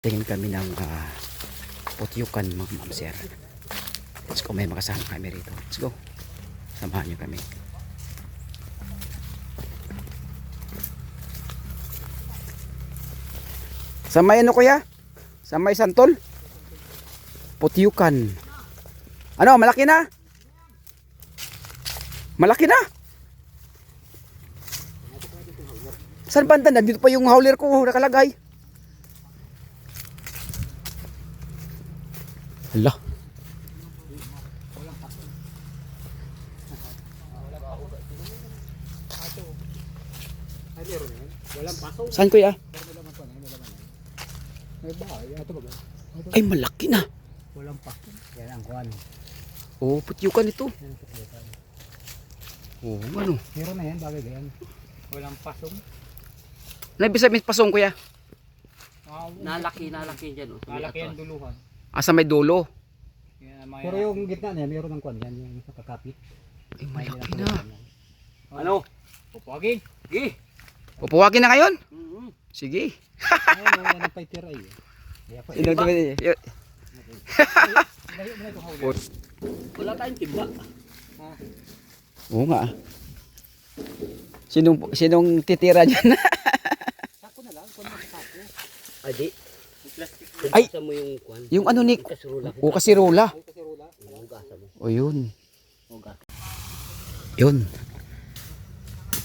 Tingin kami ng uh, putyukan mga ma'am sir. Let's go, may makasama kami rito. Let's go. Samahan niyo kami. Sa ano kuya? Sa may santol? Putyukan. Ano, malaki na? Malaki na? Saan banda? Nandito pa yung howler ko nakalagay. Hala. Saan. Ito ba? Ay, malaki na. Walang paso. Yan ang kuhan. Oh, putyukan ito. Oh, ano? Meron na yan, bagay ganyan. Walang pasong. Naibig sabihin pasong kuya. Nalaki, nalaki dyan. Oh, Malaki ang duluhan. Asa may dulo. Yan, may Pero yung gitna niya, meron ng kuhan yan. Yung sa kakapit. Ay, malaki na. Ano? Pupagin. Gi! Pupuwagin na ngayon? Mm-hmm. Sige. Ayun, yan ang paitira eh. Kaya pa. Sino ito? Yun. Layo mo na ito hawli. Wala tayong timba. Oo nga. ah. Sinong, sinong titira dyan? Sako na lang. Kuhan mo sa sako. Adi. Ay! Mo yung kwan. yung ano ni... O kasirola. O yun. Yun.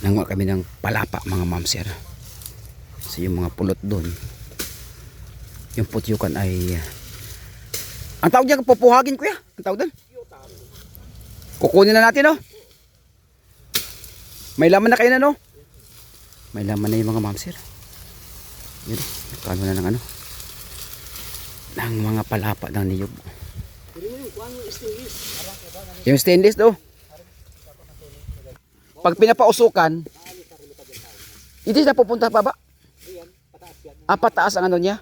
Nanguha kami ng palapa mga ma'am sir. So yung mga pulot doon. Yung putyukan ay... Ang tawag niya pupuhagin kuya. Ang tawag doon. Kukunin na natin oh. May laman na kayo na no? May laman na yung mga ma'am sir. Yun. Nagkano na ng ano. Ng mga palapa ng niyog. Yung stainless. Do. Pag pinapausukan, hindi na pupunta pa ba? Ah, pataas ang ano niya?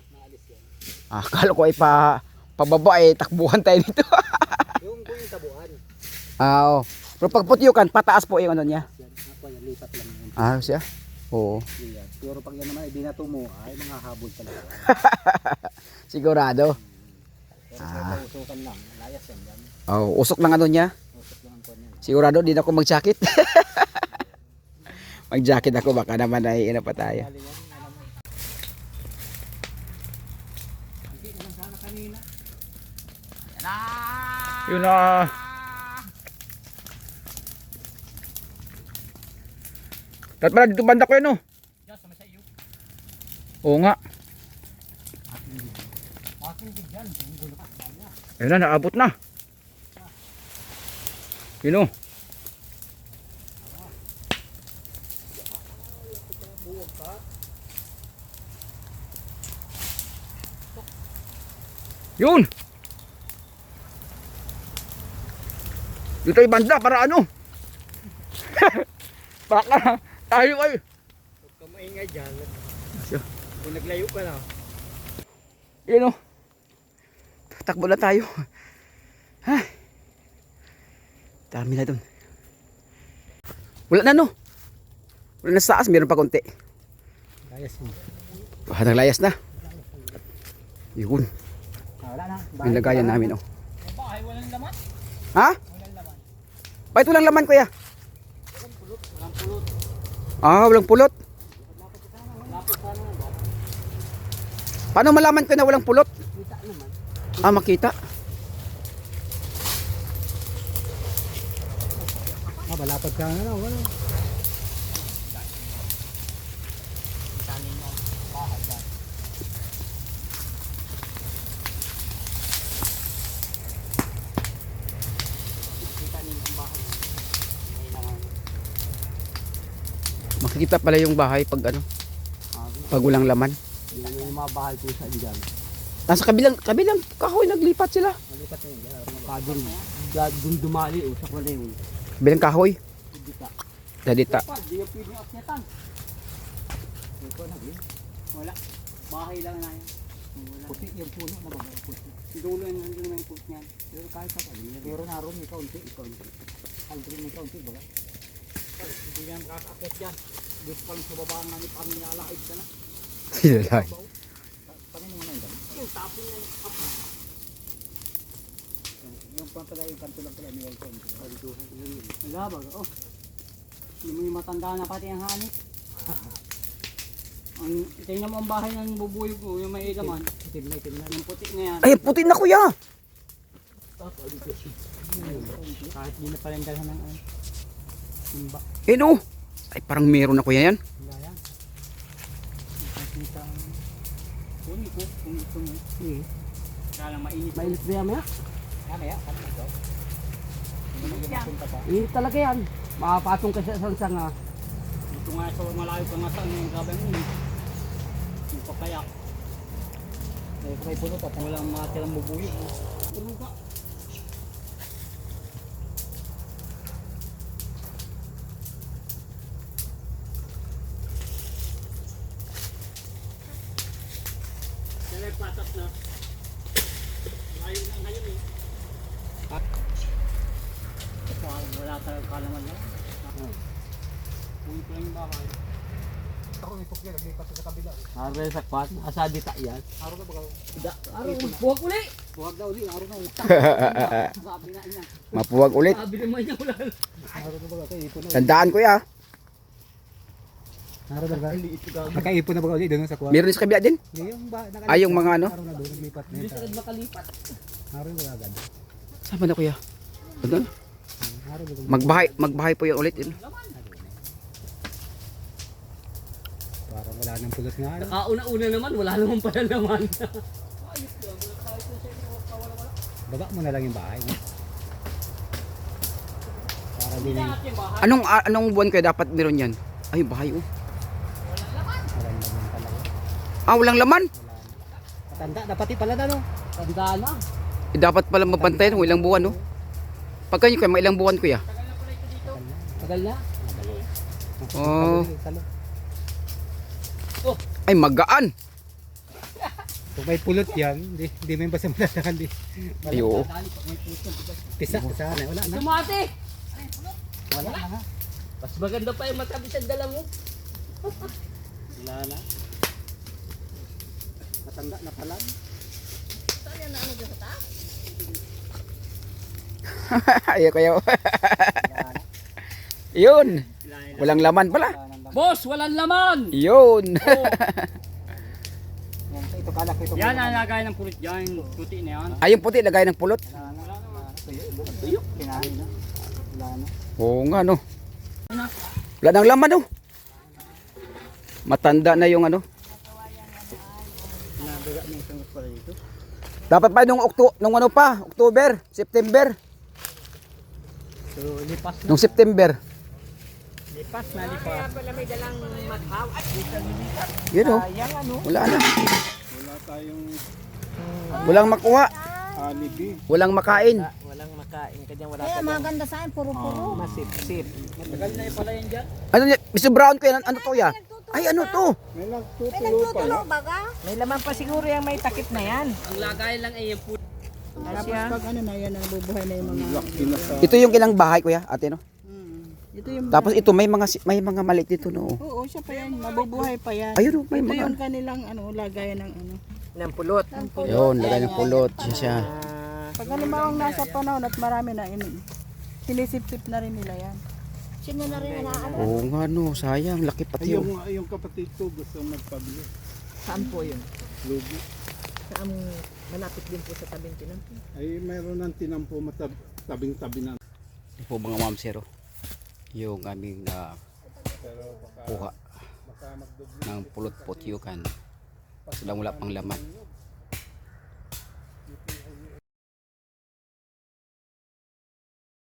Ah, akala ko ay pa pababa eh, takbuhan tayo nito. Yung kung yung tabuhan. ah, oh. Pero pag putyukan, pataas po yung ano niya. Ah, siya? Oo. Yan. Pero pag yan naman, ibinato mo, ay mga habol talaga. Sigurado. Pero Ah. usukan lang, layas yan yan. Oh, usok ng ano niya. Usok lang ang yan. Sigurado din ako mag-jacket. mag-jacket ako baka naman ay ina pa tayo. Galing yan, alam mo. Hindi naman sana kanina. Yun na. Dapat pala dito banda ko yun oh. Diyan, sa masa iyo. Oo nga. Akin din yan, sa. Ayun na, naabot na. Yun oh. Yun. Dito ay banda para ano? Baka tayo ay. Huwag ka maingay dyan. Kung naglayo ka na. Yun oh. Takbo na tayo. Ay. Dami na dun. Wala na no. Wala na sa taas, meron pa konti. Layas mo. Ah, naglayas na. Yun. Wala na. Yung lagayan namin oh. Bahay, walang laman. Ha? Walang laman. Bakit walang laman kuya? Walang pulot. Walang pulot. Ah, walang pulot. Paano malaman ko na walang pulot? Ah, makita. Ah, malapad ka na lang. Wala. Kita ninyo. Bahay ba? Kita ninyo ang bahay. May naman. Makikita pala yung bahay pag ano, pag walang laman. Yun yung mga bahay po sa dyan. Nasa kabilang, kabilang kahoy naglipat sila. Malipat na yun. Kadun. Dun dumali. Usak wala yun. Kabilang kahoy. Dita. Dadita. Pa, di yung pwedeng akyatan. Ito na yun. Wala. Bahay lang na yan. Wala. Puti yung puno na babae. Puti. Dulo yung nandun na yung puti niyan. Pero kahit pa pala. Pero naroon may kaunti. Kaunti. Aldrin may kaunti ba? Hindi yan kakakyat yan. Diyos pa lang sa baba nga ni Pamela Laib ka na. Na yun. yung tapon na yung apa. Yung pa pala yung kanto lang pala ni Walton. Oh. May matanda na pati ang hanip. ang tingnan mo ang bahay ng bubuyog mo, yung may ilaman. Itim na, itim na. Yung puti na. Ay, puti na kuya. Kahit di na pala ng ano. Simba. Eh no. Ay, parang meron na kuya yan. Wala yan. Nakikita ang... Kunin ko, kung gusto mo. Kaya lang mainit. Mainit ba yan, maya? Mamaya, kami ito. Hindi mo pa. Init talaga yan. Makapatong ka sa sanga. Dito nga sa malayo pa nga sa ano yung grabe ang init. Yung papaya. Eh, kung may puno pa, kung walang mga tirang bubuyo. Puno ka. Patas na. Ngayon na ngayon eh. Ito, wala talagang kalaman lang. Uwi ko lang yung bahay. Ako ipok yan, naglipat sa kabila. Araw sa kwan. Asa di ta yan. Araw na baga. Araw, buwag uli. Buwag daw di, araw na. Sabi na ina. Mapuwag ulit. Sabi naman niya wala. Araw na kaipon na. Tandaan kuya. Araw na baga. Nakaipon na baga ulit doon sa kuwan. Meron din sa kabila din. Yung ba, nakalipat. Ay, yung mga ano? Araw na doon, naglipat na Hindi makalipat. Araw na baga agad. Sama na kuya. Doon. Na baga. Magbahay, magbahay po yun ulit. Yun. Parang wala nang pulot nga. Ano? Nakauna-una naman, wala naman pala naman. Baba mo na lang yung bahay. Para din Anong a- anong buwan kuya dapat meron yan? Ay, bahay oh. Ah, walang laman. Matanda, dapat pala na no? Tanda na. Eh, dapat pala mabantay ng ilang buwan no. Pagka nyo kuya, may ilang buwan kuya. Tagal na. Oh. Ay, magaan. Kung may pulot yan, hindi, hindi mo yung basta malalakan. Di. Ay, oo. Pisa, sana. Wala na. Sumati! Wala na nga. Mas maganda pa yung matabi sa dala mo. Wala na. Matanda na pala. Ay, kuya. Yun. Walang laman pala. Boss, walang laman! Yun. Yan, ito kalak ito. Yan ang lagay ng pulit dyan. Puti na yan. Ay, yung puti, lagay ng pulot. Na. Na. Na. Na. Oo nga no. Wala nang laman no. Matanda na yung ano. Yung tungot pala dito. Dapat pa nung Okto, nung ano pa, October, September, So, lipas na. nung September. Lipas na lipas. Yun oh. Sayang ano. Wala na. Wala tayong Walang makuha, alibi. walang makain. Walang makain ka dyan, wala Kaya maganda sa akin, puro-puro. Masip-sip. Matagal na yung pala yan dyan. Ano niya, Mr. Brown ko yan, ano to ya? Ay ano to? May May nagtutulo nagtutulo baga? May laman pa siguro yung may takip na yan. Ang lagay lang ay yung puti. Tapos pag ano na yan, nabubuhay na yung mga... Ito yung ilang bahay kuya, ate no? Hmm. Ito yung... Tapos ito may mga may mga maliit dito no. Oo, siya pa yan. Nabubuhay pa yan. Ayun oh, may Ito mga. yung kanilang ano, lagayan ng ano. Ng pulot. Yun, lagay ng pulot siya siya. Pag halimbawa nasa panahon at marami na, in, sinisip-sip na rin nila yan. Sino na rin inaano? Oo nga no, sayang, laki pati Yung, oh. yung kapatid ko gusto magpabili. Saan po yun? Lugi. Saan malapit din po sa tabing tinan? Ay mayroon ng tinampo matab tabing-tabi na. Ito po mga ma'am zero. Yung aming na kuha ng pulot potyukan. Sila wala pang laman.